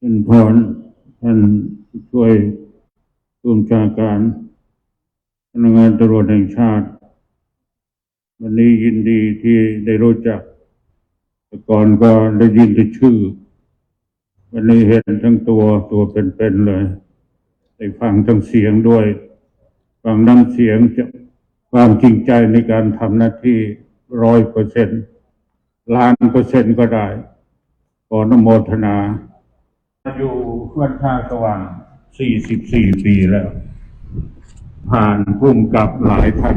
ท่านพรท่านช่วยผู้บัญชาการพนักงานตำรวจแห่งชาติ วันนี้ยินดีที่ได้รู้จัก แต่ก่อนก็ได้ยินแต่ชื่อ วันนี้เห็นทั้งตัวตัวเป็นๆเลย ได้ฟังทั้งเสียงด้วย ฟังน้ำเสียงจะความจริงใจในการทำหน้าที่ร้อยเปอร์เซ็นต์ล้านเปอร์เซ็นต์ก็ได้ขออนุโมทนา อยู่วัดท่าสว่าง 44 ปีแล้ว ผ่านพุ่มกับหลายท่าน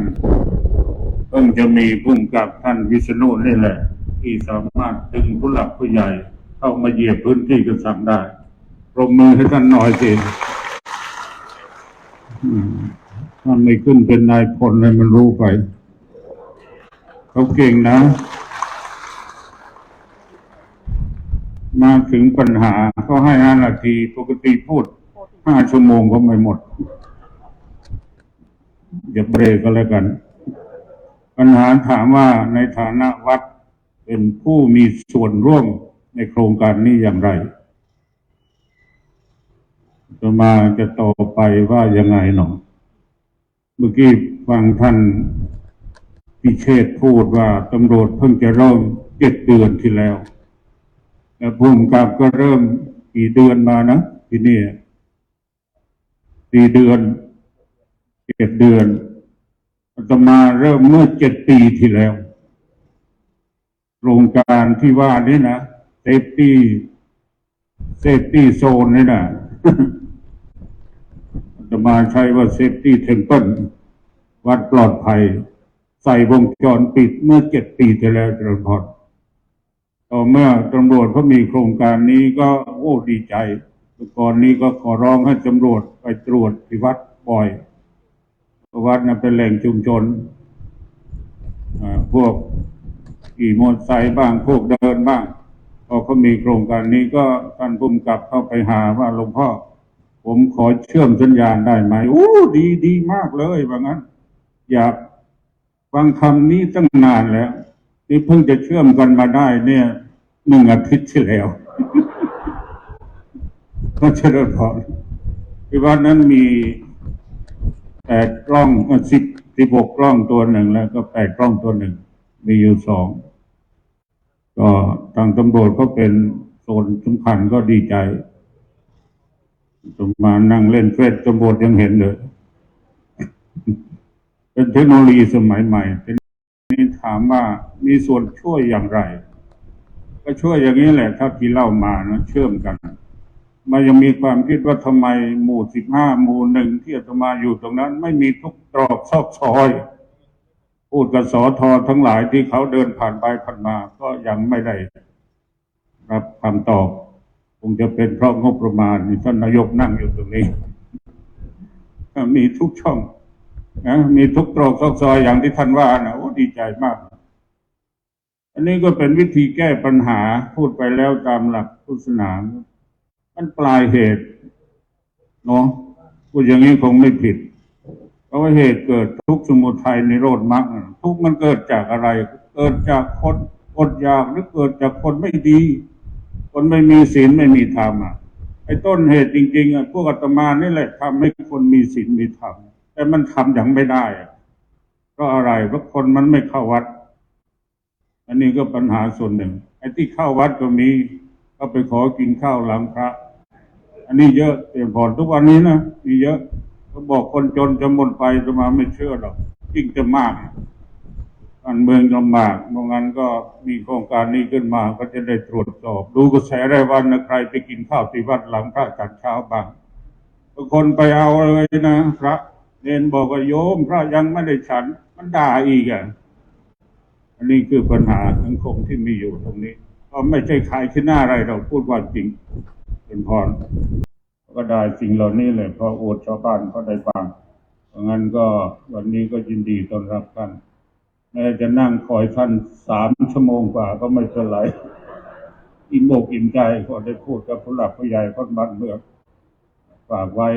เพิ่งจะมีพุ่มกับท่านวิษณุนี่แหละ ที่สามารถดึงผู้หลักผู้ใหญ่ เข้ามาเหยียบพื้นที่กันสั่งได้ปรบมือให้ท่านหน่อยสิอืมถ้าไม่ขึ้นเป็นนายพลให้มันรู้ไป เขาเก่งนะ มาถึงปัญหาก็ให้ห้านาทีปกติพูดห้าชั่วโมงก็ไม่หมดอย่าเบรกก็แล้วกัน ปัญหาถามว่าในฐานะวัดเป็นผู้มีส่วนร่วมในโครงการนี้อย่างไรจะมาจะต่อไปว่ายังไงหนอเมื่อกี้ฟังท่านพิเชษพูดว่าตำรวจเพิ่งจะเริ่มเจ็ดเดือนที่แล้ว ภูมิกับก็เริ่มกี่เดือนมานะที่นี่สี่เดือนเจ็ดเดือนอาตมาเริ่มเมื่อเจ็ดปีที่แล้วโครงการที่ว่านี่นะเซฟตี้เซฟตี้โซนนี่นะอาตมาใช้ว่าเซฟตี้เทมเพิลวัดปลอดภัย ใส่วงจรปิดเมื่อเจ็ดปีที่แล้วจรพร ต่อเมื่อตำรวจเขามีโครงการนี้ก็โอ้ดีใจแต่ก่อนนี้ก็ขอร้องให้ตำรวจไปตรวจที่วัดบ่อยวัดนั้นเป็นแหล่งชุมชนพวกขี่มอเตอร์ไซค์บ้างพวกเดินบ้างพอเขามีโครงการนี้ก็ท่านผู้กำกับเข้าไปหาว่าหลวงพ่อ ผมขอเชื่อมสัญญาณได้ไหมโอ้ดีดีมากเลยว่างั้น อยากฟังคำนี้ตั้งนานแล้ว นี่เพิ่งจะเชื่อมกันมาได้เนี่ย หนึ่งอาทิตย์ที่แล้วก็เจริญพรที่วัดนั้นมีแปดกล้องสิบสิบหกกล้องตัวหนึ่งแล้วก็แปดกล้องตัวหนึ่ง มีอยู่สอง ก็ทางตำรวจก็เป็นโซนสำคัญก็ดีใจตมานั่งเล่นเฟซตำรวจยังเห็นเลยเป็นเทคโนโลยีสมัยใหม่นี่ถามว่ามีส่วนช่วยอย่างไร ก็ช่วยอย่างนี้แหละถ้าที่เล่ามานะเชื่อมกัน มันยังมีความคิดว่าทำไมหมู่สิบห้าหมู่หนึ่งที่อาตมาอยู่ตรงนั้น ไม่มีทุกตรอกซอกซอยพูดกับสอทอทั้งหลายที่เขาเดินผ่านไปผ่านมา ก็ยังไม่ได้รับคำตอบ คงจะเป็นเพราะงบประมาณท่านนายกนั่งอยู่ตรงนี้ มีทุกช่องนะมีทุกตรอกซอกซอยอย่างที่ท่านว่านะโอ้ดีใจมาก อันนี้ก็เป็นวิธีแก้ปัญหาพูดไปแล้วตามหลักพุทธศาสนา มันปลายเหตุเนาะพูดอย่างนี้คงไม่ผิด เพราะว่าเหตุเกิดทุกข์สมุทัยในโรดมรรคทุกข์มันเกิดจากอะไร เกิดจากคนอดอยากหรือเกิดจากคนไม่ดี คนไม่มีศีลไม่มีธรรมอะไอ้ต้นเหตุจริงๆอะพวกอาตมานี่แหละทำให้คนมีศีลมีธรรมแต่มันทำอย่างไม่ได้อะเพราะอะไรเพราะคนมันไม่เข้าวัด อันนี้ก็ปัญหาส่วนหนึ่งไอ้ที่เข้าวัดก็มีก็ไปขอกินข้าวหลังพระอันนี้เยอะเต็มพอทุกวันนี้นะมีเยอะก็บอกคนจนจะหมดไปจะมาไม่เชื่อหรอกยิ่งจะมากการเมืองลำบากเพราะงั้นก็มีโครงการนี้ขึ้นมาก็จะได้ตรวจสอบ ดูกระแสรายวันนะใครไปกินข้าวที่วัดหลังพระฉันเช้าบ้างบางคนไปเอาเลยนะพระเนนบอกว่าโยมพระยังไม่ได้ฉัน มันด่าอีกอะ อันนี้คือปัญหาสังคมที่มีอยู่ตรงนี้ ก็ไม่ใช่ขายขี้หน้าอะไรเราพูดว่าจริงเป็นพรก็ได้สิ่งเหล่านี้เลยเพราะโอดชาวบ้านเขาได้ฟังเพราะงั้นก็วันนี้ก็ยินดีต้อนรับท่านแม้จะนั่งคอยท่านสามชั่วโมงกว่าก็ไม่เป็นไรอิ่มอกอิ่มใจก็ได้พูดกับผู้หลักผู้ใหญ่คนบ้านเมืองฝากไว้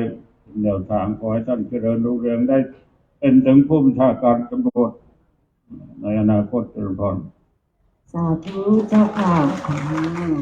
แนวทางขอให้ท่านเจริญรุ่งเรืองได้ เป็นถึงผู้บัญชาการตำรวจ ในอนาคตเจริญพรสาธุเจ้าค่ะอืม